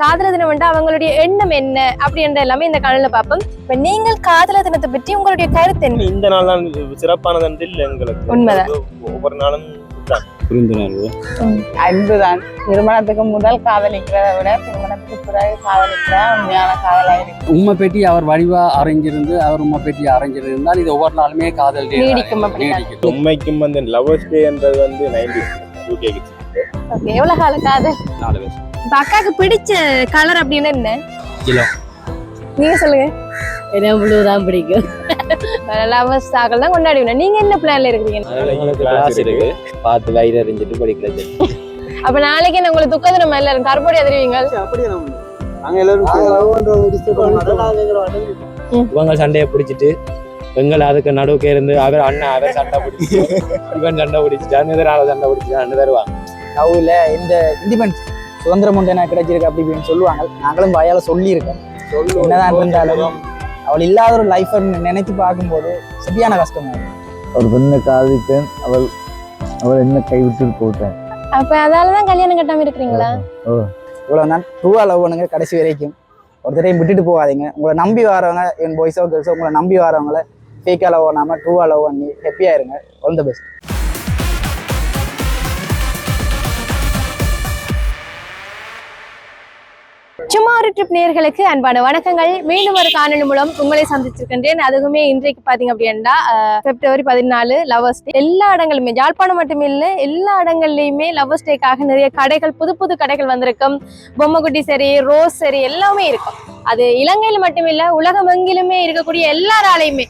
காதல தினம் வந்து அவங்களுடைய எண்ணம் என்ன அப்படின்ற எல்லாமே இந்த காணொலியில பார்ப்போம். இப்ப நீங்கள் காதல தினத்தை பற்றி உங்களுடைய கருத்து என்ன? இந்த நாள் தான் சிறப்பானது என்று இல்லை எங்களுக்கு. உண்மைதான். ஒவ்வொரு நாளும். புரிந்துணர்வு. அன்புதான். திருமணத்துக்கு முதல் காதலிக்கிறதை விட திருமணத்துக்கு பிறகு காதலிக்கிறதா உண்மையான காதலா இருக்கு உண்மை பேட்டி அவர் வடிவா அரைஞ்சிருந்து அவர் உண்மை பேட்டி அரைஞ்சிருந்தால் இது ஒவ்வொரு நாளுமே காதல் நீடிக்கும் உண்மைக்கும் வந்து லவர்ஸ் டேன்றது வந்து நைன்டி ஓகே எவ்வளவு கால காதல்? நாலு வயசு இப்ப அக்காக்கு பிடிச்ச கலர் அப்படின்னு என்ன? கிலோ நீங்க சொல்லுங்க. எனக்கு ப்ளூ தான் பிடிக்கும். லவர்ஸ் ஆகல் தான் கொண்டாடுவீங்க நீங்க என்ன பிளான்ல இருக்கீங்க கிளாஸ் இருக்கு. பார்த்து வயிறு அறிஞ்சிட்டு படிக்கிறது அப்ப நாளைக்கு என்ன உங்களுக்கு துக்க தினம் எல்லாரும்? கருப்பொடி அதிருவீங்க இவங்க சண்டையை பிடிச்சிட்டு எங்களை அதுக்கு நடுவுக்கு இருந்து அவர் அண்ணன் அவர் சண்டை பிடிச்சி இவன் சண்டை பிடிச்சிட்டான் இதனால சண்டை பிடிச்சிட்டான்னு தருவாங்க லவ்ல இந்த இண்டிபெண்டன்ஸ் சுதந்திரம் ஒன்று எனக்கு கிடைச்சிருக்கு அப்படி இப்படின்னு சொல்லுவாங்க. நாங்களும் வாயால சொல்லியிருக்கோம். என்னதான் இருந்தாலும் அவள் இல்லாத ஒரு லைஃப் நினைத்து பார்க்கும்போது சரியான கஷ்டமா ஒரு பெண்ணை காதலித்தேன் அவள் அவள் என்ன கைவிட்டு போட்டேன் அப்ப அதாலதான் கல்யாணம் கட்டாம இருக்கிறீங்களா? இவ்வளோ தான் ட்ரூவா லவ் பண்ணுங்க கடைசி வரைக்கும். ஒருத்தரையும் விட்டுட்டு போகாதீங்க. உங்களை நம்பி வரவங்க என் பாய்ஸோ கேர்ள்ஸோ உங்களை நம்பி வரவங்கள ஃபேக்காக லவ் பண்ணாமல் ட்ரூவா லவ் பண்ணி ஹாப்பியாக இருங்க. ஆல் த பெஸ்ட் சும்மாறு ட்ரிப் நேர்களுக்கு அன்பான வணக்கங்கள். மீண்டும் ஒரு காணொலி மூலம் உங்களை சந்திச்சிருக்கின்றேன் அதுவுமே இன்றைக்கு பாத்தீங்க அப்படின்னா பிப்ரவரி பதினாலு லவர்ஸ் டே எல்லா இடங்களுமே யாழ்ப்பாணம் மட்டுமே இல்ல எல்லா இடங்கள்லயுமே லவர்ஸ் டேக்காக நிறைய கடைகள் புது புது கடைகள் வந்திருக்கும். பொம்மைக்குட்டி சரி ரோஸ் சரி எல்லாமே இருக்கும். அது இலங்கையில் மட்டுமில்ல உலகம் எங்கிலுமே இருக்கக்கூடிய எல்லாராலையுமே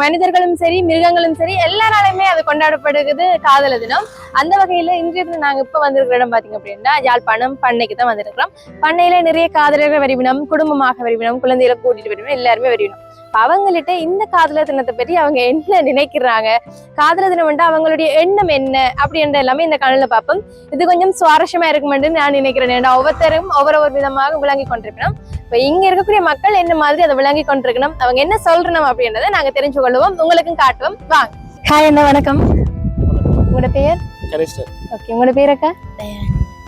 மனிதர்களும் சரி மிருகங்களும் சரி எல்லாராலையுமே அது கொண்டாடப்படுகிறது காதல தினம். அந்த வகையில இன்றைய தினம் நாங்க இப்ப வந்திருக்கிற இடம் பாத்தீங்க அப்படின்னா யாழ்ப்பாணம் பண்ணைக்கு தான் வந்திருக்கிறோம். பண்ணையில நிறைய காதலர்கள் வரிவினம் குடும்பமாக வரிவினம் குழந்தைகளை கூட்டிட்டு வரிவினம் எல்லாருமே வரிவினம். அவங்கள்ட்ட இந்த காதலர் தினத்தை பற்றி அவங்க என்ன நினைக்கிறாங்க? காதலர் தினம் வந்து அவங்களுடைய எண்ணம் என்ன? அப்படின்ற எல்லாமே இந்த காணொலியில பார்ப்போம். இது கொஞ்சம் சுவாரஸ்யமா இருக்குமென்று நான் நினைக்கிறேன். ஏன்னா ஒவ்வொருத்தரும் ஒவ்வொரு ஒரு விதமாக விளங்கி கொண்டிருக்கணும். இப்ப இங்க இருக்கக்கூடிய மக்கள் என்ன மாதிரி அதை விளங்கி கொண்டிருக்கணும்? அவங்க என்ன சொல்றணும் அப்படின்றத நாங்க தெரிஞ்சு கொள்வோம். உங்களுக்கும் காட்டுவோம். வாங்க ஹாய் என்ன வணக்கம். உங்களோட பெயர் ஓகே உங்களோட பேர் அக்கா?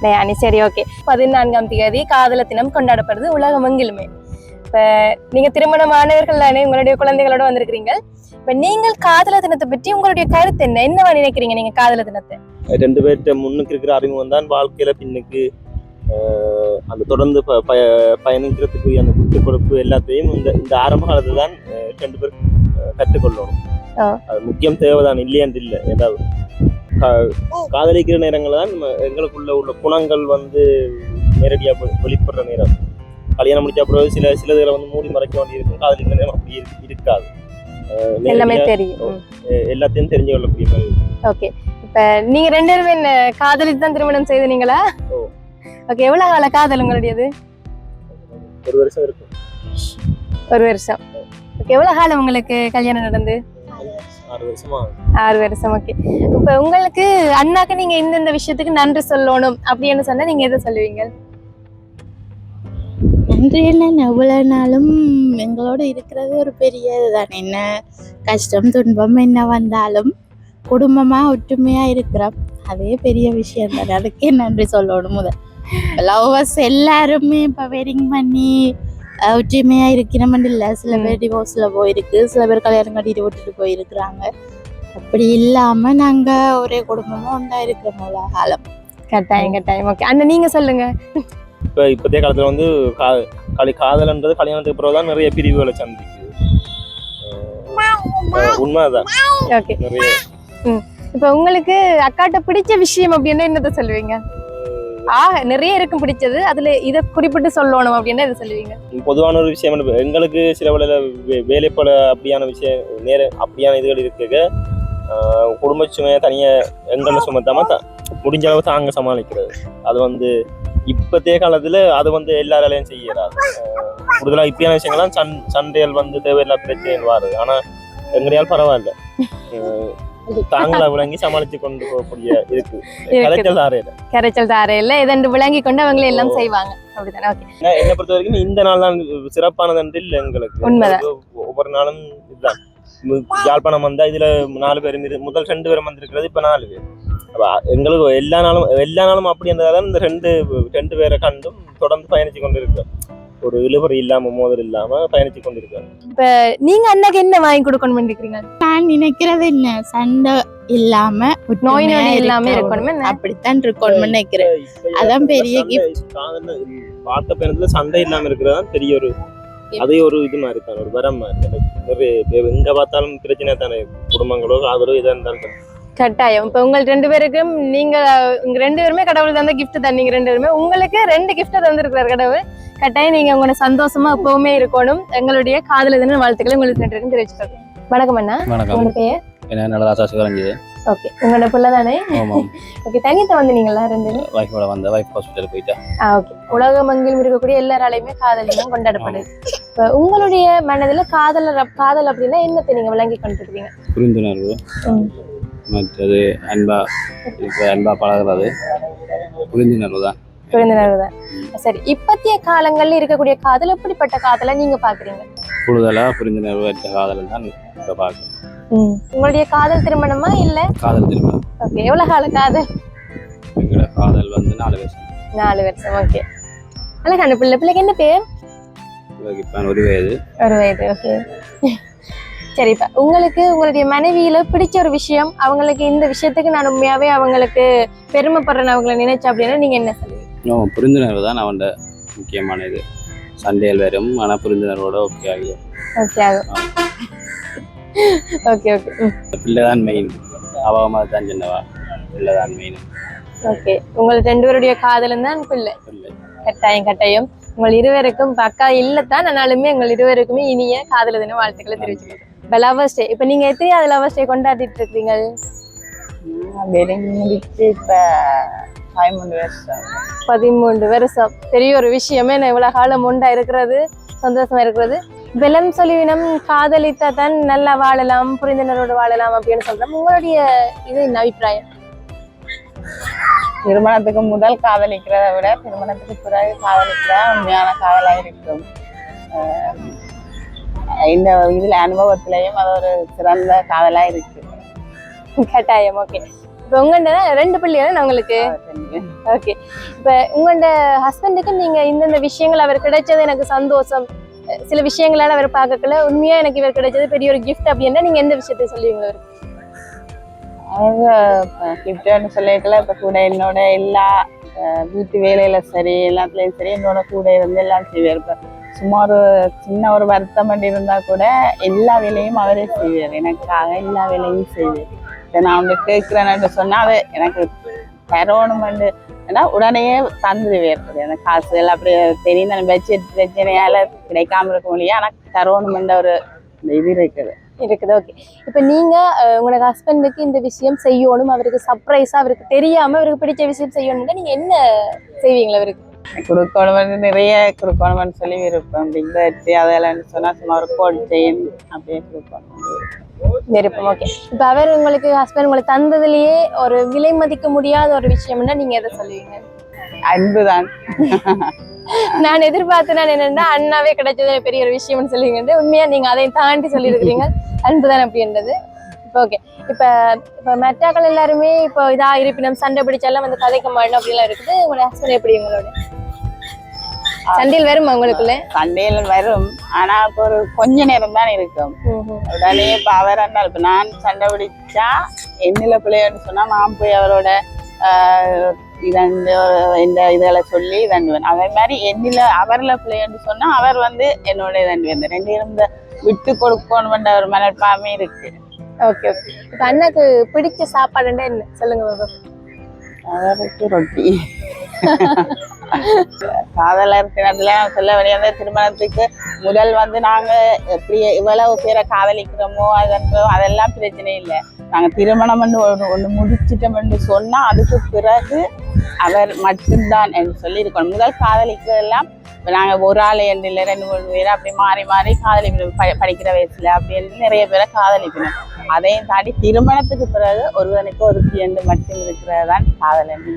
தயானி சரி ஓகே பதினான்காம் தேதி காதல தினம் கொண்டாடப்படுது உலகம் எங்கிலுமே. இப்ப நீங்க திருமணமானவர்கள் தானே உங்களுடைய குழந்தைகளோட வந்திருக்கிறீங்க. இப்ப நீங்கள் காதல தினத்தை பற்றி உங்களுடைய கருத்து என்ன? என்னவா நினைக்கிறீங்க நீங்க காதல தினத்தை? ரெண்டு பேர்கிட்ட முன்னுக்கு இருக்கிற அறிமுகம் தான் வாழ்க்கையில பின்னுக்கு அந்த தொடர்ந்து ப- பய- பயணிக்கிறதுக்கு அந்த விட்டு கொடுப்பு எல்லாத்தையும் இந்த இந்த ஆரம்ப காலத்துல தான் ரெண்டு பேரும் கற்றுக்கொள்ளணும். அது முக்கியம் தேவைதான் இல்லையாண்டு இல்லை ஏதாவது. காதலிக்கிற நேரங்கள்ல தான் எங்களுக்குள்ள உள்ள குணங்கள் வந்து நேரடியா வெ- வெளிப்படுற நேரம். கல்யாணம் முடிச்ச பிறகு சில சிலதுகளை வந்து மூடி மறைக்க வேண்டியிருக்கும். காதலிக்கிற நேரம் அப்படி இரு- இருக்காது. எல்லாமே தெரியும். எல்லாத்தையும் தெரிஞ்சு கொள்ளக்கூடிய மாதிரி ஓகே. இப்ப நீங்க ரெண்டு பேருமே காதலித்து தான் திருமணம் செய்தீங்களா. ஓகே எவ்வளவு கால காதல் உங்களுடையது? ஒரு வருஷம் இருக்கும். ஒரு வருஷம். ஓகே எவ்வளவு காலம் உங்களுக்கு கல்யாணம் நடந்து? ஆறு வருஷமா ஓகே. இப்ப உங்களுக்கு அண்ணாக்கு நீங்க இந்தந்த விஷயத்துக்கு நன்றி சொல்லணும் அப்படின்னு சொன்னா நீங்க எதை சொல்லுவீங்க? என்ன எவ்வளோ நாளும் எங்களோட இருக்கிறது ஒரு பெரிய இதுதான் என்ன கஷ்டம் துன்பம் என்ன வந்தாலும் குடும்பமா ஒற்றுமையா இருக்கிறோம். அதே பெரிய விஷயம் தானே. அதுக்கே நன்றி சொல்லணும் முதல். லவ்வர்ஸ் எல்லாருமே இப்போ வெட்டிங் பண்ணி அஹ், ஒற்றுமையா இருக்கிறோம்னு இல்லை. சில பேர் டிவோர்ஸ்ல போயிருக்கு. சில பேர் கல்யாணம் கட்டிட்டு விட்டுட்டு போயிருக்கிறாங்க. அப்படி இல்லாம நாங்க ஒரே குடும்பமா ஒன்றா இருக்கிறோம் காலம். கட்டாயம் கட்டாயம். ஓகே அண்ணா நீங்க சொல்லுங்க. இப்போ இப்போதைய காலத்தில் வந்து கா கலி காதல்ன்றது கல்யாணத்துக்கு பிறகு தான் நிறைய பிரிவுகளை சந்திக்குது. உண்மைதான். ஓகே. நிறைய. இப்ப உங்களுக்கு அக்காட்ட பிடிச்ச விஷயம் அப்படின்னா என்னதை சொல்லுவீங்க? ஆக நிறைய இருக்கும் பிடிச்சது. அதுல இத குறிப்பிட்டு சொல்லணும் அப்படின்னா இதை சொல்லுவீங்க? பொதுவான ஒரு விஷயம் எங்களுக்கு சில வேலை போல அப்படியான விஷயம் நேர அப்படியான இதுகள் இருக்குங்க. ஆஹ் குடும்ப சுமையை தனியாக எங்களை சுமத்தாம முடிஞ்ச அளவு தாங்க சமாளிக்கிறது. அது வந்து இப்போதைய காலத்தில் அது வந்து எல்லாராலையும் செய்யறாது. கூடுதலாக இப்படியான விஷயங்கள்லாம் சண் சண்டைகள் வந்து தேவையில்லா பிரச்சனைகள் வருது. ஆனால் எங்கடையால் பரவாயில்ல. தாங்களா விளங்கி சமாளித்து கொண்டு போகக்கூடிய இருக்கு. கலைச்சல் ஆறையில கரைச்சல் தாரையில இதண்டு விளங்கி கொண்டு அவங்களே எல்லாம் செய்வாங்க. என்னை பொறுத்த வரைக்கும் இந்த நாள் தான் சிறப்பானது என்று இல்லை எங்களுக்கு. ஒவ்வொரு நாளும் இதுதான். யாழ்ப்பாணம் வந்தா இதுல நாலு பேர் முதல் ரெண்டு பேரும் வந்திருக்கிறது இப்ப நாலு பேர். அப்ப எங்களுக்கு எல்லா நாளும் எல்லா நாளும் அப்படி இருந்ததால இந்த ரெண்டு ரெண்டு பேரை கண்டும் தொடர்ந்து பயணிச்சு கொண்டு இருக்கோம் ஒரு இழுபறி இல்லாம மோதல் இல்லாம பயணிச்சு கொண்டு இருக்கோம் நீங்க அண்ணாக்கு என்ன வாங்கி கொடுக்கணும் நினைக்கிறீங்க? நான் நினைக்கிறது என்ன? சண்டை இல்லாம நோய் நொடி இல்லாம இருக்கணும். அப்படித்தான் இருக்கணும்னு நினைக்கிறேன். அதான் பெரிய பார்த்த பயணத்துல சண்டை இல்லாம இருக்கிறதான் பெரிய ஒரு அதே ஒரு இது மாதிரி தான் ஒரு வரம் மாதிரி எங்க பார்த்தாலும் பிரச்சனை தானே குடும்பங்களோ காதலோ எதா இருந்தாலும். கட்டாயம். இப்ப உங்கள் ரெண்டு பேருக்கும் நீங்க உங்க ரெண்டு பேருமே கடவுள் தந்த கிஃப்ட் தான். நீங்க ரெண்டு பேருமே உங்களுக்கு ரெண்டு கிஃப்ட் தந்திருக்கிறார் கடவுள். கட்டாயம் நீங்க உங்களோட சந்தோஷமா எப்பவுமே இருக்கணும். எங்களுடைய காதல தின வாழ்த்துக்களை உங்களுக்கு ரெண்டு பேருக்கும் தெரிவிச்சுக்கிறோம். வணக்கம் அண்ணா. வணக்கம். என்ன நல்லதா சிவரஞ்சிது ஓகே உங்களோட பிள்ளை தானே ஓகே தனியத்தை வந்து நீங்களா ரெண்டு பேரும்? ஒய்ஃபோட வந்த ஒய்ஃப் ஹாஸ்பிட்டல் போயிட்டேன் ஆ ஓகே உலகமெங்கிலும் இருக்கக்கூடிய எல்லாராலையுமே காதல் தான் கொண்டாடப்படுது. இப்ப உங்களுடைய மனதுல காதல் காதல் அப்படின்னா என்னத்தை நீங்க விளங்கி கொண்டிருக்கீங்க புரிந்துணர்வு. மற்றது அன்பா அன்பா பழகுறது. புரிந்துணர்வு தான். புரிந்துணர்வு தான் சரி இப்பத்திய காலங்கள்ல இருக்கக்கூடிய காதல் எப்படிப்பட்ட காதலை நீங்க பாக்குறீங்க கூடுதலாக புரிந்துணர்வு அற்ற காதல் தான் இப்போ பார்க்குறேன் உங்களுடைய காதல் திருமணமா இல்ல? காதல் திரும்ப ஓகே எவ்வளவு கால காதல்? எங்களோட காதல் வந்து நாலு வருஷம். நாலு வருஷம் ஓகே. அழகான பிள்ளை பிள்ளைக்கு என்ன பேர்? ஒரு வயது. ஒரு வயது ஓகே. சரி இப்ப உங்களுக்கு உங்களுடைய மனைவியில பிடிச்ச ஒரு விஷயம் அவங்களுக்கு இந்த விஷயத்துக்கு நான் உண்மையாவே அவங்களுக்கு பெருமைப்படுறேன் அவங்கள நினைச்சேன் அப்படின்னா நீங்க என்ன சொல்லுவீங்க? இன்னும் புரிந்துணர்வு தான் அவன்ட முக்கியமான இது சண்டைகள் வரும் ஆனால் புரிந்துணர்வோட ஓகே ஆகிடும் ஓகே ஆகும் ஓகே ஓகே பிள்ளை தான் மெயின் அவமாக தான் சின்னவா? பிள்ளை தான் மெயின் ஓகே உங்கள் ரெண்டு பேருடைய காதலும் தான் பிள்ளை. கட்டாயம் கட்டாயம். உங்கள் இருவருக்கும் இப்ப அக்கா இல்லத்தான் ஆனாலுமே எங்கள் இருவருக்குமே இனிய காதல தின வாழ்த்துக்களை தெரிவிச்சுக்கிறேன் இப்போ லவர்ஸ் டே இப்போ நீங்க எத்தனையாவது லவர்ஸ் டே கொண்டாடிட்டு இருக்கீங்க இப்ப பதிமூணு வருஷம். பதிமூன்று வருஷம். பெரிய ஒரு விஷயமே நான் இவ்வளவு காலம் உண்டா இருக்கிறது சந்தோஷமா இருக்கிறது. வெள்ளம் சொல்லிவினம் காதலித்தா தான் நல்லா வாழலாம் புரிந்துணர்வோடு வாழலாம் அப்படின்னு சொல்றோம். உங்களுடைய இது என்ன அபிப்பிராயம்? திருமணத்துக்கு முதல் காதலிக்கிறத விட திருமணத்துக்கு பிறகு காதலிக்கிறதா உண்மையான காதலா இருக்கும். இந்த இதுல அனுபவத்திலையும் அது ஒரு சிறந்த காதலா இருக்கு. கட்டாயம் ஓகே இப்போ உங்கள்கிட்ட ரெண்டு பிள்ளைகள் உங்களுக்கு ஓகே இப்போ உங்களோட ஹஸ்பண்டுக்கு நீங்க இந்தந்த விஷயங்கள் அவர் கிடைச்சது எனக்கு சந்தோஷம். சில விஷயங்களால அவர் பார்க்கல உண்மையா எனக்கு இவர் கிடைச்சது பெரிய ஒரு கிஃப்ட் அப்படின்னா நீங்க எந்த விஷயத்தை சொல்லுவீங்க அவங்க கிஃப்ட்னு சொல்லியிருக்கல இப்ப கூட என்னோட எல்லா வீட்டு வேலையில சரி எல்லாத்துலயும் சரி என்னோட கூட இருந்து எல்லாம் செய்வார். இப்ப சும்மா ஒரு சின்ன ஒரு வருத்தம் மட்டும் இருந்தா கூட எல்லா வேலையும் அவரே செய்வார். எனக்காக எல்லா வேலையும் செய்வார். நான் வந்து கேட்குறேன்னு சொன்னா எனக்கு தரணுமெண்டு ஏன்னா உடனே தந்துடுவார் அந்த காசு எல்லாம் அப்படியே தெரியும் அந்த பட்ஜெட் பிரச்சனையால கிடைக்காம இருக்க முடியும் ஆனால் தரணுமெண்ட ஒரு இந்த இது இருக்குது. இருக்குது ஓகே இப்போ நீங்கள் அஹ், உங்களோட ஹஸ்பண்டுக்கு இந்த விஷயம் செய்யணும் அவருக்கு சர்ப்ரைஸாக அவருக்கு தெரியாமல் அவருக்கு பிடிச்ச விஷயம் செய்யணும்னா நீங்கள் என்ன செய்வீங்களா அவருக்கு? குறுக்கோணம் நிறைய குறுக்கோணம்னு சொல்லி விருப்பம் பிக் பர்த்டே அதெல்லாம் சொன்னா சும்மா ஒரு கோட் செயின் அப்படியே குறுக்கோணம். விருப்பம் ஓகே இப்போ அவர் உங்களுக்கு ஹஸ்பண்ட் உங்களுக்கு தந்ததுலயே ஒரு விலை மதிக்க முடியாத ஒரு விஷயம்னா நீங்க எதை சொல்லுவீங்க? அன்புதான். நான் எதிர்பார்த்து நான் என்னன்னா அண்ணாவே கிடைச்சது பெரிய ஒரு விஷயம்னு சொல்லுவீங்க உண்மையா நீங்க அதையும் தாண்டி சொல்லியிருக்கிறீங்க. அன்புதான் அப்படின்றது. இப்போ ஓகே இப்போ இப்போ மெட்டாக்கள் எல்லாருமே இப்போ இதா இருப்பினம் சண்டை பிடிச்சாலும் வந்து கதைக்க மாட்டோம் அப்படிலாம் இருக்குது. உங்களோட ஹஸ்பண்ட் எப்படி உங்களோட? சண்டையில் வருமா உங்களுக்குள்ள? சண்டையில வரும். ஆனா இப்போ ஒரு கொஞ்ச நேரம் தான் இருக்கும். உடனே இப்ப அவர் இருந்தால் இப்ப நான் சண்டை பிடிச்சா என்னில பிள்ளைன்னு சொன்னா நான் போய் அவரோட இதண்டு இந்த இதுகளை சொல்லி இதண்டுவேன் அதே மாதிரி என்னில அவர்ல பிள்ளைன்னு சொன்னா அவர் வந்து என்னோட இதண்டு இந்த ரெண்டு பேரும் இந்த விட்டு கொடுக்கணும்ன்ற ஒரு மனப்பான்மை இருக்கு. Okay okay. இப்போ அண்ணாக்கு பிடிச்ச சாப்பாடுன்னா என்ன? சொல்லுங்க அவருக்கு ரொட்டி. காதலர் தினத்துல சொல்ல வேண்டியது திருமணத்துக்கு முதல் வந்து நாங்க எப்படி இவ்வளவு பேரை காதலிக்கிறோமோ அதன்றோ அதெல்லாம் பிரச்சனை இல்லை. நாங்க திருமணம் வந்து ஒன்று ஒன்று முடிச்சிட்டோம்னு சொன்னா அதுக்கு பிறகு அவர் மட்டும்தான் என்று சொல்லி இருக்கணும் முதல் காதலிக்கிறதெல்லாம் இப்ப நாங்க ஒரு ஆள் என்று இல்லை ரெண்டு மூணு பேர் அப்படி மாறி மாறி காதலிப்பினோம் ப- படிக்கிற வயசுல அப்படின்னு நிறைய பேரை காதலிக்கணும். அதையும் தாண்டி திருமணத்துக்கு பிறகு ஒருவனுக்கு ஒரு என்று மட்டும் இருக்கிறது தான் காதல் என்று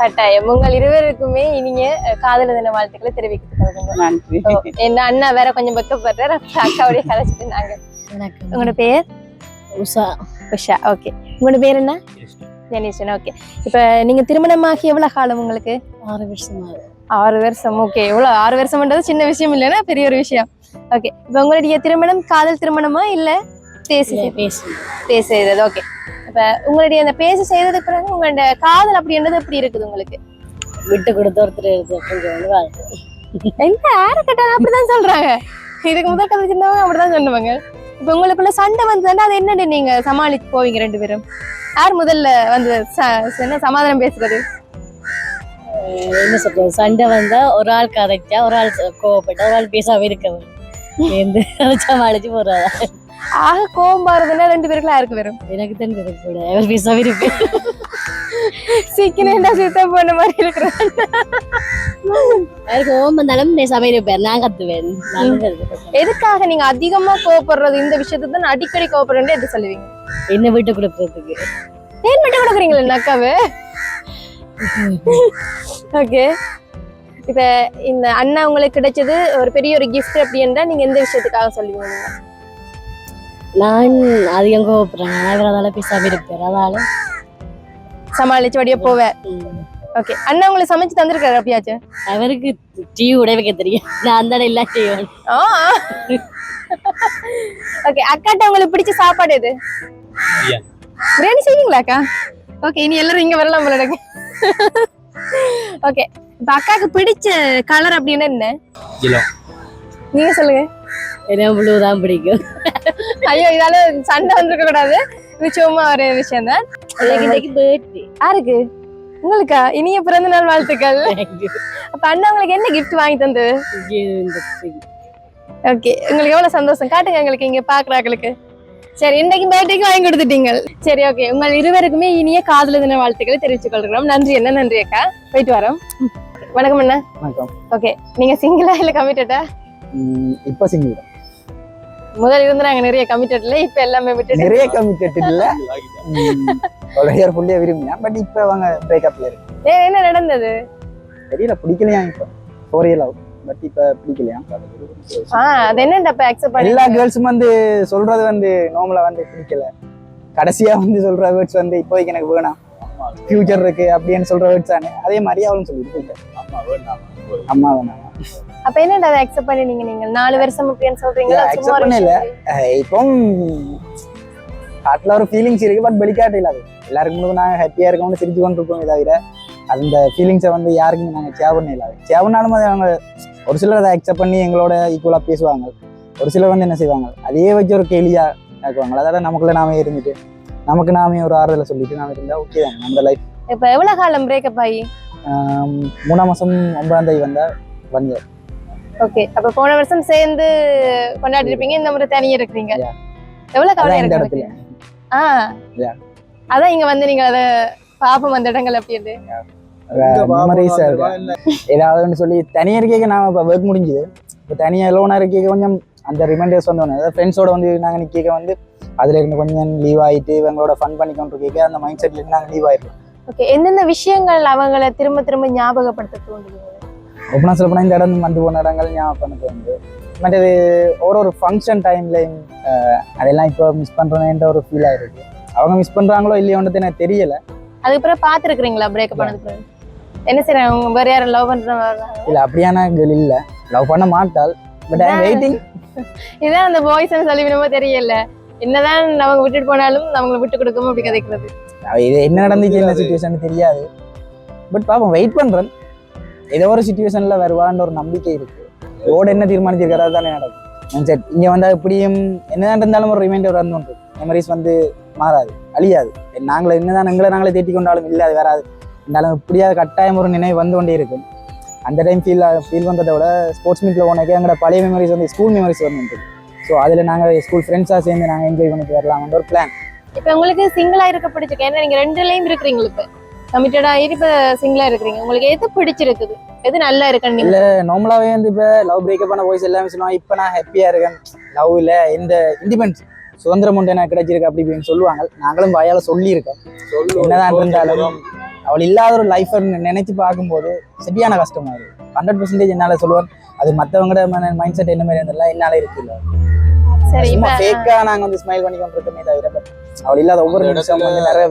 கட்டாயம் உங்கள் இருவருக்குமே இனிய அஹ், காதலர் தின வாழ்த்துக்களை தெரிவிக்கிறோம் நன்றி என்ன அண்ணா வேற கொஞ்சம் வெக்கப்படுறாரு அப்புறம் அக்காவுடைய கதைச்சிட்டு நாங்க உங்களோட பேர் உஷா உஷா ஓகே உங்களோட பேர் என்ன ஜெனீஷன் ஓகே இப்போ நீங்க திருமணமாகி எவ்வளவு காலம் உங்களுக்கு ஆறு வருஷமா ஆறு வருஷம் ஓகே எவ்வளவு ஆறு வருஷம்ன்றது சின்ன விஷயம் இல்லைன்னா பெரிய ஒரு விஷயம் ஓகே இப்போ உங்களுடைய திருமணம் காதல் திருமணமா இல்ல பேசி பேசி பேச செய்தது ஓகே இப்ப உங்களுடைய அந்த பேச செய்ததுக்கு பிறகு உங்களோட காதல் அப்படின்றது எப்படி இருக்குது உங்களுக்கு? விட்டு கொடுத்து ஒருத்தர் கொஞ்சம் என்ன யாரு கேட்டாலும் அப்படிதான் சொல்றாங்க. இதுக்கு முதல் கதை சின்னவங்க அப்படிதான் சொன்னவங்க இப்ப உங்களுக்குள்ள சண்டை வந்ததுன்னா அது என்னன்னு நீங்க சமாளிச்சு போவீங்க ரெண்டு பேரும்? யார் முதல்ல வந்து என்ன சமாதானம் பேசுறது? என்ன சொல்றது? சண்டை வந்தா ஒரு ஆள் கரெக்டா ஒரு ஆள் கோவப்பட்டா ஒரு ஆள் பேசாம இருக்கவன். சமாளிச்சு போறாதா. ஆக கோவம் பாருதுன்னா ரெண்டு பேருக்குள்ள யாருக்கு வரும்? எனக்கு தெரிஞ்சது கூட. அவர் பேசாம இருப்பேன் சீக்கிரம் சித்த போன மாதிரி இருக்கிறாங்க. அவருக்கு கோவம் வந்தாலும் பேசாம இருப்பேன் நான் கத்துவேன். எதுக்காக நீங்க அதிகமா கோவப்படுறது இந்த விஷயத்தை தான் அடிக்கடி கோவப்படுறேன்னு எது சொல்லுவீங்க? என்ன விட்டு கொடுக்கறதுக்கு. ஏன் மட்டும் கொடுக்குறீங்களா அக்காவை? ஓகே இப்ப இந்த அண்ணா உங்களுக்கு கிடைச்சது ஒரு பெரிய ஒரு gift அப்படின்றா நீங்க எந்த விஷயத்துக்காக சொல்லுவீங்க? நான் அதிகம் கோவப்படுறேன் அவர் அதால பேசாம இருப்பார் அதால சமாளிச்சு வழியா போவேன் ஓகே அண்ணா உங்களுக்கு சமைச்சு தந்திருக்காரு அப்படியாச்சும் அவருக்கு டீ உடைய வைக்க தெரியும். நான் தானே எல்லாம் செய்வேன். ஓகே அக்காட்ட உங்களுக்கு பிடிச்ச சாப்பாடு எது? பிரியாணி. செய்வீங்களா அக்கா? ஓகே இனி எல்லாரும் இங்க வரலாம் போல எனக்கு ஓகே இப்ப அக்காக்கு பிடிச்ச கலர் அப்படின்னா என்ன? நீங்க சொல்லுங்க. எனக்கு ப்ளூ தான் பிடிக்கும். ஐயோ இதால சண்டை வந்திருக்க கூடாது. இது சும்மா ஒரு விஷயம் தான் பர்த்டே யாருக்கு? உங்களுக்கா? இனிய பிறந்த நாள் வாழ்த்துக்கள் அப்ப அண்ணா உங்களுக்கு என்ன gift வாங்கி தந்தது? ஓகே உங்களுக்கு எவ்வளவு சந்தோஷம்? காட்டுங்க எங்களுக்கு இங்க பாக்குறாங்களுக்கு சரி இன்னைக்கு பேட்டைக்கு வாங்கி கொடுத்துட்டீங்க சரி ஓகே உங்கள் இருவருக்குமே இனிய காதல தின வாழ்த்துக்களை தெரிவித்துக் கொள்கிறோம். நன்றி என்ன நன்றி அக்கா. போயிட்டு வரோம். வணக்கம் அண்ணா. வணக்கம். ஓகே நீங்க சிங்கிளா இல்ல கமிட்டடா இப்போ சிங்கிள் முதல் இருந்து நாங்க நிறைய கமிட்டட்ல இப்ப எல்லாமே விட்டுட்டு. நிறைய கமிட்டட் இல்ல. ஒரு புள்ளிய விரும்பினேன் பட் இப்போ அவங்க பிரேக்கப்ல இருக்கு. ஏன் என்ன நடந்தது? தெரியல பிடிக்கலையா இப்போ? ஃபோர் இயர் ஆகும் பட் இப்போ பிடிக்கலையா? ஆ அது என்ன அப்ப அக்செப்ட் எல்லா பண்ணி கேர்ள்ஸும் வந்து சொல்றது வந்து நார்மலா வந்து பிடிக்கல. கடைசியா வந்து சொல்ற வேர்ட்ஸ் வந்து இப்போதைக்கு எனக்கு வேணாம். ஃபியூச்சர் இருக்கு அப்படின்னு சொல்ற வேர்ட்ஸ் தானே. அதே மாதிரி அவளும் சொல்லிட்டு போயிட்டேன் அம்மா வேணாம்? அப்ப என்னடா அதை அக்செப்ட் பண்ணி நீங்க? நீங்க நாலு வருஷம் அப்படின்னு accept ஒரு பண்ணல. இப்போ ஹார்ட்ல ஒரு ஃபீலிங்ஸ் இருக்கு பட் வெளிக்காட்டில அது எல்லாருக்கும் முன்னாடி நாங்கள் ஹாப்பியா இருக்கோம்னு சிரிச்சு கொண்டு இருக்கோம் தவிர அந்த ஃபீலிங்ஸை வந்து யாருக்குமே நாங்கள் சேவ் பண்ண இல்லாது சேவ் பண்ணாலும் அது அவங்க ஒரு சிலர் அதை அக்செப்ட் பண்ணி எங்களோட ஈக்குவலாக பேசுவாங்க. ஒரு சிலர் வந்து என்ன செய்வாங்க? அதையே வச்சு ஒரு கேலியா ஆக்குவாங்க. அதோட நமக்குள்ள நாமே இருந்துட்டு நமக்கு நாமே ஒரு ஆறுதலை சொல்லிட்டு நாம இருந்தா ஓகே தான் நம்ம லைஃப் இப்ப எவ்வளவு காலம் பிரேக்கப் ஆகி? மூணாம் மாசம் ஒன்பதாம் தேதி வந்தா ஒன் இயர் ஓகே அப்ப போன வருஷம் சேர்ந்து கொண்டாடி இருப்பீங்க இந்த முறை தனியா இருக்கிறீங்க. எவ்வளவு கவலை இருக்கு? ஆ. அதான் இங்க வந்து நீங்க அத பாப்போம் அந்த இடங்கள் அப்படின்னு மெமரிஸாக இருக்கு? ஏதாவது ஒன்று சொல்லி தனியாக இருக்க நான் இப்போ ஒர்க் முடிஞ்சுது. இப்போ தனியாக லோனாக இருக்க கொஞ்சம் அந்த ரிமைண்டர்ஸ் வந்து ஒன்று அதாவது ஃப்ரெண்ட்ஸோட வந்து நாங்கள் நிற்க வந்து அதில் இருந்து கொஞ்சம் லீவ் ஆகிட்டு இவங்களோட ஃபன் பண்ணிக்கொண்டு இருக்க அந்த மைண்ட் செட்ல இருந்து நாங்கள் லீவ் ஆயிடுறோம். ஓகே எந்தெந்த விஷயங்கள் அவங்கள திரும்ப திரும்ப ஞாபகப்படுத்த தோன்றுது ஓப்பனாக சொல்ல போனால் இந்த இடம் வந்து போன இடங்கள் ஞாபகம் வந்து மற்றது ஒரு ஒரு ஃபங்க்ஷன் டைம்லையும் அதெல்லாம் இப்போ மிஸ் பண்ணுறேன்ற ஒரு ஃபீல் ஆயிருக்கு அவங்க மிஸ் பண்ணுறாங்களோ இல்லையோன்றது எனக்கு தெரியல. அதுக்கு பிறகு பாத்துருக்கீங்களா பிரேக்கப் பண்ணதுக்கு என்ன செய்றாங்க அவங்க வேற யாரும் லவ் பண்றவங்க இல்லை அப்படியான கேர்ள் இல்லை. லவ் பண்ண மாட்டாள் பட் ஐ வெயிட்டிங் இதான் அந்த பாய்ஸ் சொல்லி வினமோ தெரியல. என்னதான் அவங்க விட்டுட்டு போனாலும் அவங்கள விட்டு கொடுக்காம அப்படி கதைக்கிறது. இது என்ன நடந்துச்சு என்ன சுச்சுவேஷன் தெரியாது. பட் பாப்போம் வெயிட் பண்றேன். ஏதோ ஒரு சுச்சுவேஷன்ல வருவான்ற ஒரு நம்பிக்கை இருக்கு. ரோடு என்ன தீர்மானிச்சிருக்காரு அதுதானே நடக்கும். மைண்ட் செட் இங்கே வந்தா எப்படியும் என்னதான் இருந்தாலும் ஒரு ரிமைண்டர் வந்து உண்டு. மெமரிஸ் வந்து மாறாது அழியாது. நாங்களே என்னதான் எங்களை நாங்களே தேட்டி கொண்டாலும் இல்லை அது வேறாது இருந்தாலும் எப்படியாவது கட்டாயம் ஒரு நினைவு வந்து கொண்டே இருக்கும். அந்த டைம் ஃபீல் ஃபீல் வந்ததை விட ஸ்போர்ட்ஸ் மீட்டில் போனக்கே எங்களோட பழைய மெமரிஸ் வந்து ஸ்கூல் மெமரிஸ் வந்து ஸோ அதில் நாங்கள் ஸ்கூல் ஃப்ரெண்ட்ஸாக சேர்ந்து நாங்கள் என்ஜாய் பண்ணிட்டு வரலாம்ன்ற ஒரு பிளான் இப்போ உங்களுக்கு சிங்கிளாக இருக்க பிடிச்சிருக்கேன் ஏன்னா நீங்கள் ரெண்டுலேயும் இருக்கிறீங்களுக்கு கமிட்டடா இப்ப சிங்கிளா இருக்கிறீங்க. உங்களுக்கு எது பிடிச்சிருக்குது? எது நல்லா இருக்குன்னு நீங்க நார்மலாகவே வந்து இப்போ லவ் பிரேக்கப் பண்ண வாய்ஸ் எல்லாமே சொல்லுவாங்க இப்போ நான் ஹாப்பியாக இருக்கேன். லவ் இல்லை இந்த இண்டிபெண்டன்ஸ் சுதந்திரம் உண்டு எனக்கு கிடைச்சிருக்கு அப்படி இப்படின்னு சொல்லுவாங்க. நாங்களும் வாயால் சொல்லியிருக்கோம். என்னதான் இருந்தாலும் அவள் இல்லாத ஒரு லைஃப் நினைச்சு பார்க்கும்போது சரியான கஷ்டமா இருக்கு ஹண்ட்ரட் பர்சன்டேஜ் என்னால சொல்லுவேன். அது மற்றவங்களோட மைண்ட் செட் என்ன மாதிரி இருந்ததுல என்னால இருக்குல்ல சும்மா ஃபேக்கா நாங்க வந்து ஸ்மைல் பண்ணி கொண்டிருக்கோமே தவிர அவள் இல்லாத ஒவ்வொரு நிமிஷம் வந்து நிறைய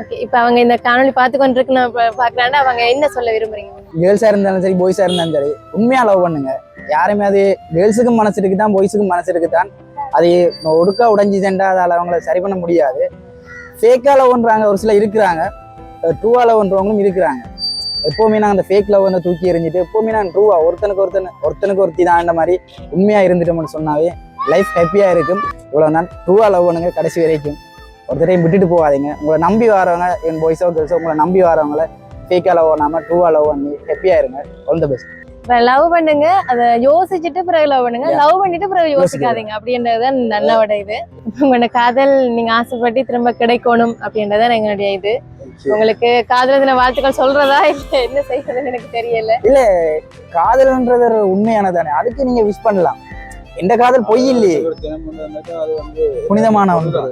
ஓகே இப்ப அவங்க இந்த காணொளி பார்த்து கொண்டிருக்கு நான் பாக்குறாண்டா அவங்க என்ன சொல்ல விரும்புறீங்க? கேர்ள்ஸா இருந்தாலும் சரி பாய்ஸா இருந்தாலும் சரி உண்மையா லவ் பண்ணுங்க. யாருமே அது கேர்ள்ஸுக்கும் மனசு இருக்கு தான் பாய்ஸுக்கும் மனசு இருக்கு தான் அது ஒடுக்கா உடைஞ்சி சென்றா அதால அவங்கள சரி பண்ண முடியாது. ஃபேக்கா லவ்ன்றாங்க ஒரு சில இருக்கிறாங்க. ட்ரூவா லவ்ன்றவங்களும் இருக்கிறாங்க. எப்போவுமே நான் அந்த ஃபேக் லவ் வந்து தூக்கி எறிஞ்சிட்டு எப்போவுமே நான் ட்ரூவா ஒருத்தனுக்கு ஒருத்தன் ஒருத்தனுக்கு ஒருத்தி தான் மாதிரி உண்மையாக இருந்துட்டோம்னு சொன்னாவே லைஃப் ஹாப்பியாக இருக்கும். இவ்வளோ நாள் ட்ரூவா லவ் பண்ணுங்க கடைசி வரைக்கும். ஒருத்தரையும் விட்டுட்டு போகாதீங்க. உங்களை நம்பி வரவங்க என் பாய்ஸோ கேர்ள்ஸோ உங்களை நம்பி வரவங்கள ஃபேக்காக லவ் பண்ணாமல் ட்ரூவா லவ் பண்ணி ஹாப்பியாக இருங்க. ஆல் த பெஸ்ட் லவ் பண்ணுங்க அத யோசிச்சுட்டு பிறகு லவ் பண்ணுங்க. லவ் பண்ணிட்டு பிறகு யோசிக்காதீங்க. அப்படின்றதுதான் இந்த அண்ணாவோட இது. உங்களோட காதல் நீங்க ஆசைப்பட்டு திரும்ப கிடைக்கணும் அப்படின்றதுதான் எங்களுடைய இது. உங்களுக்கு காதல் தின வாழ்த்துக்கள் சொல்றதா? இல்ல என்ன செய்யறதுன்னு எனக்கு தெரியல. காதல்ன்றது ஒரு உண்மையானதானே. அதுக்கு நீங்க விஷ் பண்ணலாம். எந்த காதல் பொய் இல்லையே. புனிதமான ஒன்று.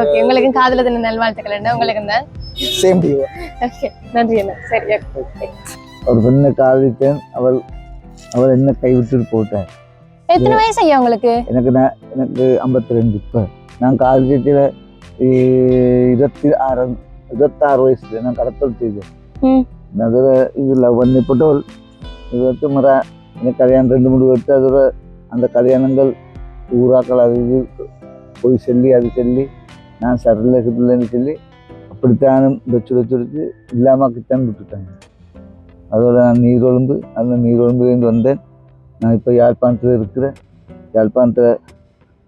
ஓகே உங்களுக்கு காதல தின நல்வாழ்த்துக்கள் என்ன உங்களுக்கு தான். சேம் டு ஓகே நன்றி அண்ணா. சரி okay. ஒரு பெண்ணை காதலித்தேன். அவள் அவள் என்ன கைவிட்டு போட்டேன் எத்தனை வயசு ஐயா உங்களுக்கு? எனக்கு நான் எனக்கு ஐம்பத்தி ரெண்டு இப்போ. நான் காலேஜத்தில் இருபத்தி ஆறு இருபத்தாறு வயசுல நான் கடத்தல் செய்தேன். அதில் இதில் வந்திப்பட்டவள் இருபத்தி முறை எனக்கு கல்யாணம் ரெண்டு மூணு வருஷம் அதோட அந்த கல்யாணங்கள் ஊராக்கள் அது இது போய் சொல்லி அது சொல்லி நான் சரியில்லை சரியில்லைன்னு சொல்லி அப்படித்தான் வச்சு வச்சு வச்சு இல்லாமக்கித்தான் விட்டுட்டாங்க. அதோட நான் நீரொழும்பு அந்த நீரொழும்புலேருந்து வந்தேன். நான் இப்போ யாழ்ப்பாணத்தில் இருக்கிறேன். யாழ்ப்பாணத்தில்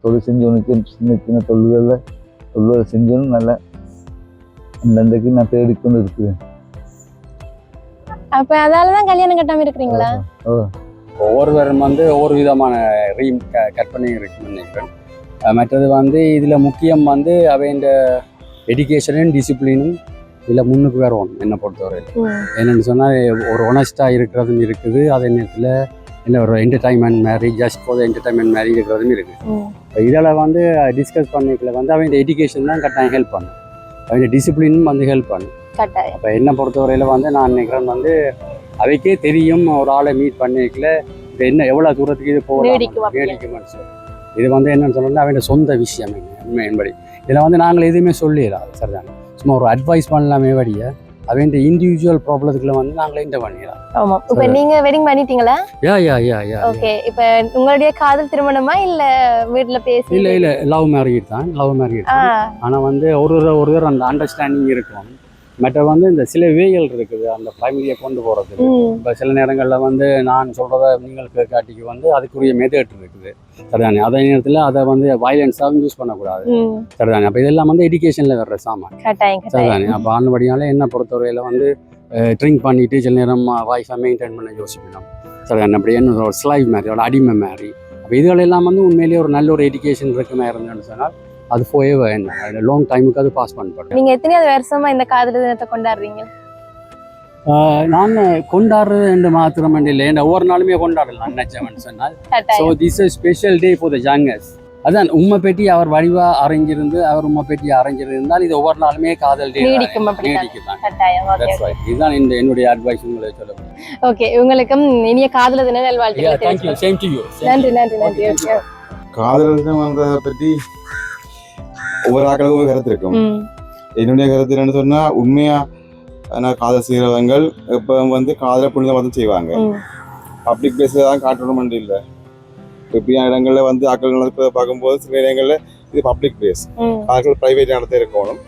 தொழில் செஞ்சவனுக்கு சின்ன சின்ன தொழில்களில் தொழில்களை செஞ்சவனும் நல்லா அந்தந்தைக்கு நான் தேடிக்கொண்டு இருக்கிறேன். அப்ப அதாலதான் கல்யாணம் கட்டாம இருக்கிறீங்களா? ஒவ்வொருவரும் வந்து ஒவ்வொரு விதமான ரீம் க கற்பனை இருக்குன்னு நினைக்கிறேன். மற்றது வந்து இதில் முக்கியம் வந்து அவைண்ட எஜுகேஷனும் டிசிப்ளினும் இதில் முன்னுக்கு வரணும் என்னை பொறுத்தவரையில் ம். என்னென்னு சொன்னால் ஒரு ஒனஸ்டாக இருக்கிறதும் இருக்குது அதே நேரத்தில் என்ன ஒரு என்டர்டைன்மெண்ட் மாதிரி ஜஸ்ட் ஃபார் என்டர்டைன்மெண்ட் மாதிரி இருக்கிறதும் இருக்குது. இப்போ இதில் வந்து டிஸ்கஸ் பண்ணிக்கல வந்து அவன் எஜுகேஷன் தான் கட்டாயம் ஹெல்ப் பண்ணும். அவன் டிசிப்ளினும் வந்து ஹெல்ப் பண்ணும். இப்போ என்னை பொறுத்தவரையில் வந்து நான் நினைக்கிறேன் வந்து அவைக்கே தெரியும் ஒரு ஆளை மீட் பண்ணிக்கல இது என்ன எவ்வளோ தூரத்துக்கு இது போகலாம்? அப்படியே. நீடிக்கும்னு சொல்லி இது வந்து என்னன்னு சொல்லணும்னா அவன் சொந்த விஷயம் என்ன உண்மை என்படி இதில் வந்து நாங்கள் எதுவுமே சொல்லிடலாம் சரிதானே? சும்மா ஒரு அட்வைஸ் பண்ணலாமே வழிய அவன் இண்டிவிஜுவல் ப்ராப்ளத்துக்குள்ள வந்து நாங்களே இந்த பண்ணிடலாம். ஆமா. இப்ப. நீங்க வெட்டிங் பண்ணிட்டீங்களா? யா யா யா யா ஓகே இப்ப உங்களுடைய காதல் திருமணமா இல்ல வீட்ல பேசி? இல்லை இல்லை. லவ் மேரேஜ் தான். லவ் மேரேஜ் ஆ. தான் ஆனால் வந்து ஒரு ஒரு அந்த அண்டர்ஸ்டாண்டிங் இருக்கும். மற்ற வந்து இந்த சில வேகள் இருக்குது அந்த ஃபேமிலியை கொண்டு போகிறதுக்கு இப்போ சில நேரங்களில் வந்து நான் சொல்கிறத நீங்கள் காட்டிக்கு வந்து அதுக்குரிய மெத்தட் இருக்குது. சரிதானே? அதே நேரத்தில் அதை வந்து வயலன்ஸாகவும் யூஸ் பண்ணக்கூடாது. சரிதானே? அப்போ இதெல்லாம் வந்து எஜுகேஷனில் வர்ற சாமான். சரிதானே? அப்போ ஆனபடியால என்ன பொறுத்தவரையில் வந்து ட்ரிங்க் பண்ணிட்டு சில நேரம் வாய்ஃபை மெயின்டைன் பண்ண யோசிக்கணும். சரிதானே? அப்படி என்ன ஒரு ஸ்லைவ் மாதிரி ஒரு அடிமை மாதிரி. அப்போ இதுகளெல்லாம் வந்து உண்மையிலேயே ஒரு நல்ல ஒரு எஜுகேஷன் இருக்குமே இருந்ததுன்னு சொன்னால் அது போயவே என்ன? லாங் டைமுக்கு அது பாஸ் பண்ணப்படும் நீங்க எத்தனையாவது வருஷமா இந்த காதல் தினத்தை கொண்டாடுறீங்க? நான் கொண்டாடுறது ரெண்டு மாத்திரம் இல்லை. ஏன்னா ஒவ்வொரு நாளுமே கொண்டாடலாம் நினைச்சவன் சொன்னால். So this is special day for the youngers அதான் உண்மை பெட்டி அவர் வடிவா அரைஞ்சிருந்து அவர் உண்மை பெட்டி அரைஞ்சிருந்தால் இது ஒவ்வொரு நாளுமே காதல் டே. இதுதான் இந்த என்னுடைய அட்வைஸ் உங்களுக்கு சொல்ல முடியும் ஓகே உங்களுக்கும் இனிய காதல தின நல்வாழ்த்துக்களை தேங்க்யூ தெரிவிச்சுக்கிறேன். சேம் டு யூ நன்றி நன்றி நன்றி. Okay, ஓகே காதல்ன்றத பற்றி ஒவ்வொரு ஆக்களுக்கும் ஒரு கருத்து இருக்கும். என்னுடைய கருத்து என்னன்னு சொன்னா உண்மையா நான் காதல் செய்கிறவங்க இப்போ வந்து காதலை புனிதமாக தான் செய்வாங்க. பப்ளிக் பிளேஸில் தான் காட்டணும் இல்லை. இப்படியான இடங்கள்ல வந்து ஆக்கள் நடப்பதை பார்க்கும்போது சில இடங்கள்ல இது பப்ளிக் பிளேஸ் ஆக்கள் ப்ரைவேட் இடத்துல இருக்கணும்.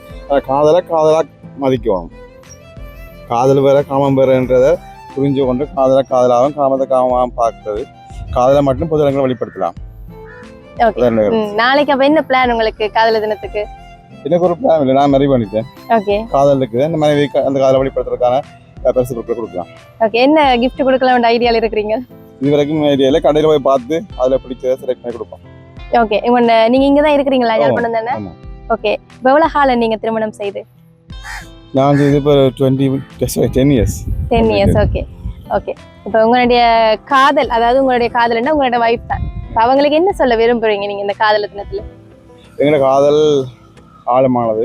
காதலை காதலாக மதிக்கணும். காதல் வேற காமம் வேறன்றதை புரிஞ்சு கொண்டு காதலை காதலாகவும் காமத்தை காமமாகவும் பார்க்கறது காதலை மட்டும் பொது இடங்களை வெளிப்படுத்தலாம் நாளைக்கு அப்ப என்ன பிளான் உங்களுக்கு காதல தினத்துக்கு? எனக்கு ஒரு பிளான் இல்லை நான் நிறைவு பண்ணிட்டேன். ஓகே காதல் இருக்குது இந்த மனைவி அந்த காதலை வெளிப்படுத்துறதுக்கான பரிசு பொருட்களை கொடுக்கலாம். ஓகே என்ன gift கொடுக்கலாம் ஐடியால இருக்கிறீங்க? இது வரைக்கும் ஐடியாவில் கடையில் போய் பார்த்து அதில் பிடிச்சதை செலக்ட் பண்ணி கொடுப்போம். ஓகே உங்க நீங்க இங்க தான் இருக்கிறீங்களா யாழ்ப்பாணம் தானே. ஓகே எவ்வளவு கால நீங்க திருமணம் செய்து? நான் இது இப்போ twenty ten years ten years okay okay இப்போ உங்களுடைய காதல் அதாவது உங்களுடைய காதல்னா உங்களோட வைஃப் தான். அவங்களுக்கு என்ன சொல்ல விரும்புறீங்க நீங்க இந்த காதல் தினத்துல? எங்களோட காதல் ஆழமானது.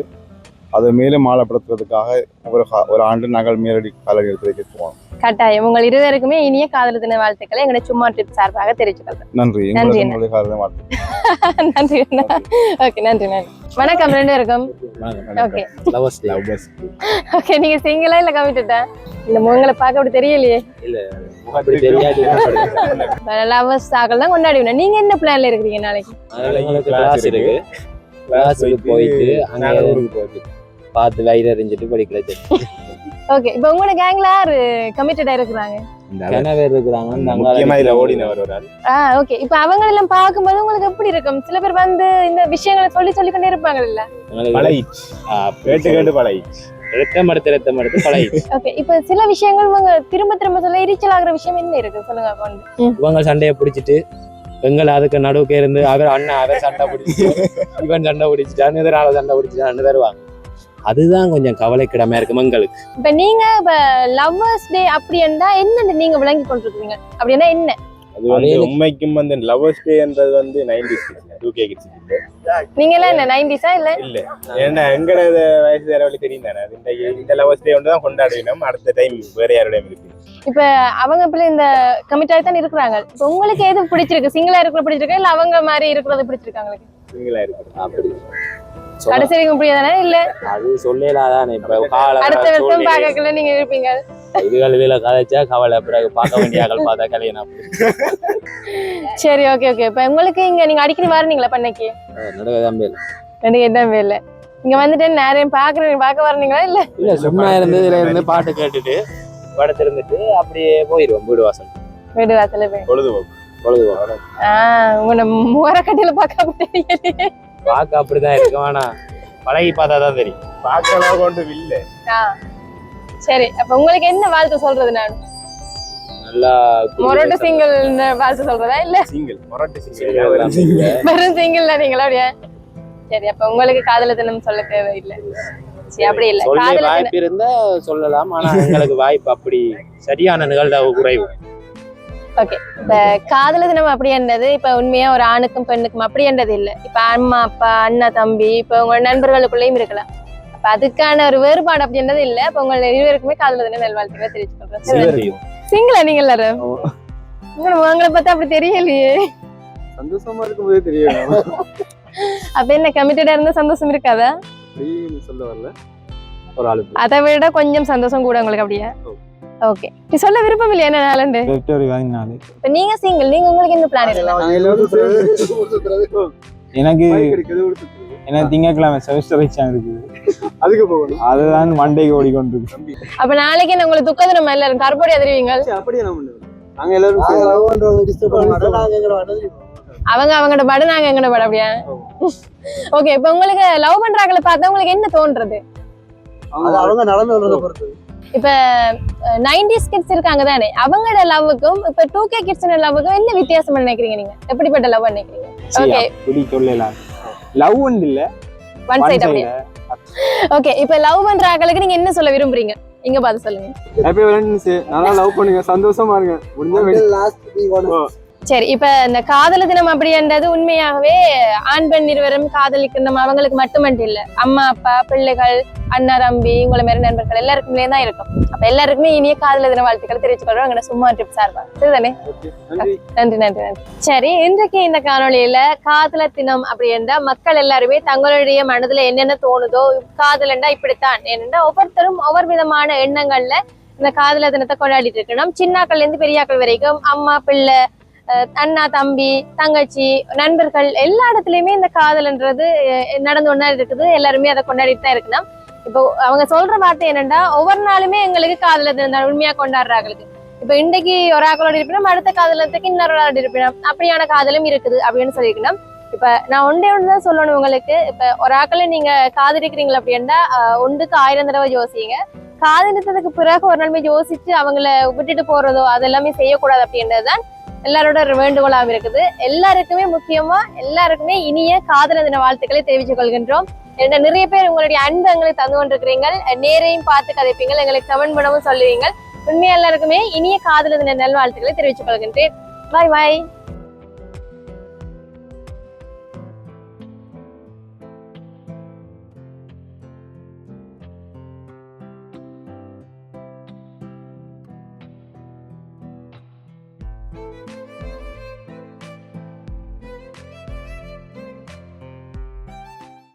அதை மேலும் ஆழப்படுத்துறதுக்காக ஒரு ஒரு ஆண்டு நாங்கள் மேலடி காலடி எடுத்து வைக்க போவோம் கட்டாயம். உங்கள் இருவருக்குமே இனிய காதல் தின வாழ்த்துக்களை எங்களை சும்மா ட்ரிப் சார்பாக தெரிவிச்சுக்கிறேன் நன்றி. நன்றி நன்றி. ஓகே நன்றி நன்றி வணக்கம் ரெண்டு பேருக்கும் ஓகே ஓகே நீங்க சிங்கிளா இல்ல கமிட்டா இந்த முகங்களை பார்க்க அப்படி தெரியலையே. லவர்ஸ் ஆக்கள் தான் கொண்டாடுவீங்க நீங்க என்ன பிளான்ல இருக்கிறீங்க நாளைக்கு? எங்களுக்கு கிளாஸ் இருக்கு. கிளாஸுக்கு போயிட்டு அங்கே ஊருக்கு போகுது பார்த்து வயிறு எறிஞ்சிட்டு படிக்கிறது ஓகே இப்போ உங்களோட கேங்ல யாரு கமிட்டடா இருக்கிறாங்க பேர் ஓகே இப்போ அவங்க எல்லாம் பார்க்கும்போது உங்களுக்கு எப்படி இருக்கும்? சில பேர் வந்து இந்த விஷயங்களை சொல்லி சொல்லி கொண்டே இருப்பாங்க இல்ல ஓகே இப்போ சில விஷயங்கள் இவங்க திரும்ப திரும்ப சொல்ல எரிச்சல் ஆகுற விஷயம் என்ன இருக்கு? சொல்லுங்க இவங்க சண்டையை பிடிச்சிட்டு எங்களை அதுக்கு நடுவுக்கு இருந்து அவர் அண்ணன் அவர் சண்டை பிடிச்சி இவன் சண்டை பிடிச்சிட்டான் இதனால சண்டை பிடிச்சிட்டான்னு தருவாங்க. அதுதான் கொஞ்சம் கவலைக்கிடமா இருக்கும் எங்களுக்கு இப்ப நீங்க இப்ப லவ்வர்ஸ் டே அப்படி என்றா என்ன நீங்க விளங்கி கொண்டிருக்கீங்க அப்படின்னா என்ன? அது வந்து உண்மைக்கும் வந்து லவர்ஸ் டேன்றது வந்து நைன்டிஸ் டூ கே கிட்ஸ் நீங்க எல்லாம் என்ன நைன்டிஸா இல்ல? இல்ல. ஏன்னா எங்கட வயசு தரவழி தெரியும் தானே. இந்த இந்த லவர்ஸ் டே ஒன்று தான் கொண்டாடுவோம் அடுத்த டைம் வேற யாரோடையும் இருக்கு? இப்ப அவங்க பிள்ளை இந்த கமிட் ஆகி தான் இருக்கிறாங்க. இப்ப உங்களுக்கு எது பிடிச்சிருக்கு? சிங்கிளா இருக்கிற பிடிச்சிருக்கா? இல்ல அவங்க மாதிரி இருக்கிறது பிடிச்சிருக்காங்க சிங்கிளா இருக்கு அப்படி. கடைசி வரைக்கும் முடியாதானே இல்ல? அது சொல்லலாதானே இப்ப கால அடுத்த வருஷம் பார்க்கல நீங்க இருப்பீங்க. இதுகள் இதுல கதைச்சா கவலை பிறகு பார்க்க வேண்டிய ஆக்கள் பார்த்தா கல்யாணம் சரி ஓகே ஓகே இப்ப உங்களுக்கு இங்க நீங்க அடிக்கடி வரீங்களா பண்ணைக்கு? ரெண்டு எதுவும் இல்ல. இங்க வந்துட்டு நேரம் பாக்குறேன் பார்க்க வரீங்களா இல்ல? இல்ல சும்மா இருந்து பாட்டு கேட்டுட்டு படுத்திருந்துட்டு அப்படியே போயிடுவோம் வீடு வாசல். வீடு வாசல்ல போய். பொழுதுபோக்கு. பொழுதுபோம் ஆஹ் உங்களை முகரக்கட்டையில பார்க்க தெரியலையே பார்க்க அப்படிதான் இருக்கும் ஆனா பழகி பார்த்தா தான் தெரியும். பார்க்கலாம் கொண்டு இல்லை ஆ. சரி அப்ப உங்களுக்கு என்ன வாழ்த்து சொல்றது நான்? நல்லா மொரட்டு சிங்கிள் வாழ்த்து சொல்றதா இல்ல? சிங்கிள் மொரட்டு சிங்கிள் வெறும் சிங்கிள் தான் நீங்களா அப்படியா சரி அப்ப உங்களுக்கு காதல தினம் சொல்ல தேவையில்லை. சரி அப்படி இல்ல. வாய்ப்பு இருந்தா சொல்லலாம். ஆனா எங்களுக்கு வாய்ப்பு அப்படி சரியான நிகழ்வு குறைவு. ஓகே இப்ப காதல தினம் அப்படின்றது இப்ப உண்மையா ஒரு ஆணுக்கும் பெண்ணுக்கும் அப்படின்றது இல்ல. இப்ப அம்மா அப்பா அண்ணா தம்பி இப்ப உங்க நண்பர்களுக்குள்ளேயும் இருக்கலாம். அப்ப அதுக்கான ஒரு வேறுபாடு அப்படின்றது இல்ல. அப்ப உங்க இருவருக்குமே காதல தின நல்வாழ்த்துக்களை தெரிவிச்சுக்கொள்றேன் சிங்கிளா நீங்க எல்லாரும்? உங்களை உங்களை பார்த்தா அப்படி தெரியலையே. சந்தோஷமா இருக்கும்போதே தெரியும் அப்ப என்ன கமிட்டடா இருந்தா சந்தோஷம் இருக்காதா? சொல்ல வரல. ஒரு ஆளு. அதை விட கொஞ்சம் சந்தோஷம் கூட உங்களுக்கு அப்படியா? ஓகே நீ சொல்ல விருப்பம் இல்லையா என்ன நாளண்டு வெக்டரி வாங்கினாலே இப்ப நீங்க சிங்கிள் நீங்க உங்களுக்கு என்ன பிளான் இல்லை எனக்கு எனக்கு திங்கக்கிழமை செமஸ்டர் எக்ஸாம் இருக்குது. அதுக்கு போகணும். அதுதான் மண்டேக்கு ஓடிக்கொண்டிருக்கு. அப்ப நாளைக்கு என்ன உங்களுக்கு துக்க தினம் எல்லாரும்? கருப்பொடி அதிருவீங்க அப்படியே நாங்க எல்லாரும் அவங்க அவங்களோட படம் நாங்க எங்களோட படம் அப்படியா? ஓகே இப்ப உங்களுக்கு லவ் பண்றாங்கள பார்த்தா உங்களுக்கு என்ன தோன்றது? அவங்க நடந்து வர்றதை பொறுத்து இப்ப நைன்டிஸ் கிட்ஸ் இருக்காங்க தானே அவங்களோட லவ்வுக்கும் இப்ப டூ கே கிட்ஸ் லவ்வுக்கும் என்ன வித்தியாசம் நினைக்கிறீங்க நீங்க? எப்படிப்பட்ட லவ் நினைக்கிறீங்க? ஓகே சொல்லலாம். லவ் ஒன்று இல்ல. One one side. அப்படியே ஓகே இப்ப லவ் பண்ற ஆட்களுக்கு நீங்க என்ன சொல்ல விரும்புறீங்க? இங்க பார்த்து சொல்லுங்க. ஹாப்பி வேலண்டைன்ஸ் நல்லா லவ் பண்ணுங்க. சந்தோஷமா இருங்க. முடிஞ்சா சரி இப்ப இந்த காதல தினம் அப்படின்றது உண்மையாகவே ஆண் பெண் இருவரும் காதலிக்கணும் அவங்களுக்கு மட்டுமன்று இல்ல அம்மா அப்பா பிள்ளைகள் அண்ணா தம்பி உங்களை மாதிரி நண்பர்கள் எல்லாருக்குமே தான் இருக்கும். அப்ப எல்லாருக்குமே இனிய காதல தின வாழ்த்துக்கள் தெரிவிச்சுக்கிறோம் அங்கே சும்மா ட்ரிப் சார்பா. சரிதானே? நன்றி. நன்றி நன்றி சரி இன்றைக்கு இந்த காணொளியில காதல தினம் அப்படின்றா மக்கள் எல்லாருமே தங்களுடைய மனதுல என்னென்ன தோணுதோ காதலண்டா இப்படித்தான் ஏனென்றா ஒவ்வொருத்தரும் ஒவ்வொரு விதமான எண்ணங்கள்ல இந்த காதல தினத்தை கொண்டாடிட்டு இருக்கணும். சின்னாக்கள்ல இருந்து பெரியாக்கள் வரைக்கும் அம்மா பிள்ளை அண்ணா தம்பி தங்கச்சி நண்பர்கள் எல்லா இடத்துலயுமே இந்த காதல்ன்றது நடந்து ஒன்றா இருக்குது எல்லாருமே அதை கொண்டாடிட்டு தான் இருக்கணும் இப்போ அவங்க சொல்ற வார்த்தை என்னன்னா ஒவ்வொரு நாளுமே எங்களுக்கு காதல தினம் உண்மையா கொண்டாடுறாங்களுக்கு. இப்ப இன்னைக்கு ஒரு ஆக்களோட இருப்பினும் அடுத்த காதலத்துக்கு இன்னொரு ஆளோட இருப்பினும் அப்படியான காதலும் இருக்குது அப்படின்னு சொல்லியிருக்கணும் இப்ப நான் ஒன்றே ஒன்று தான் சொல்லணும் உங்களுக்கு. இப்ப ஒரு ஆக்களை நீங்க காதலிக்கிறீங்களா அப்படின்னா ஒன்றுக்கு ஆயிரம் தடவை யோசிங்க. காதலித்ததுக்கு பிறகு ஒரு நாளுமே யோசிச்சு அவங்கள விட்டுட்டு போறதோ அதெல்லாமே செய்யக்கூடாது அப்படின்றது தான் எல்லாரோட வேண்டுகோளாகவும் இருக்குது. எல்லாருக்குமே முக்கியமா எல்லாருக்குமே இனிய காதல தின வாழ்த்துக்களை தெரிவித்துக் கொள்கின்றோம். ஏன்னா நிறைய பேர் உங்களுடைய அன்பு எங்களுக்கு தந்து கொண்டிருக்கிறீங்க நேரையும் பார்த்து கதைப்பீங்கள். எங்களுக்கு கமெண்ட் பண்ணவும் சொல்லுவீங்க உண்மையா எல்லாருக்குமே இனிய காதல தின நல்வாழ்த்துக்களை தெரிவித்துக் கொள்கின்றேன். பாய் பாய்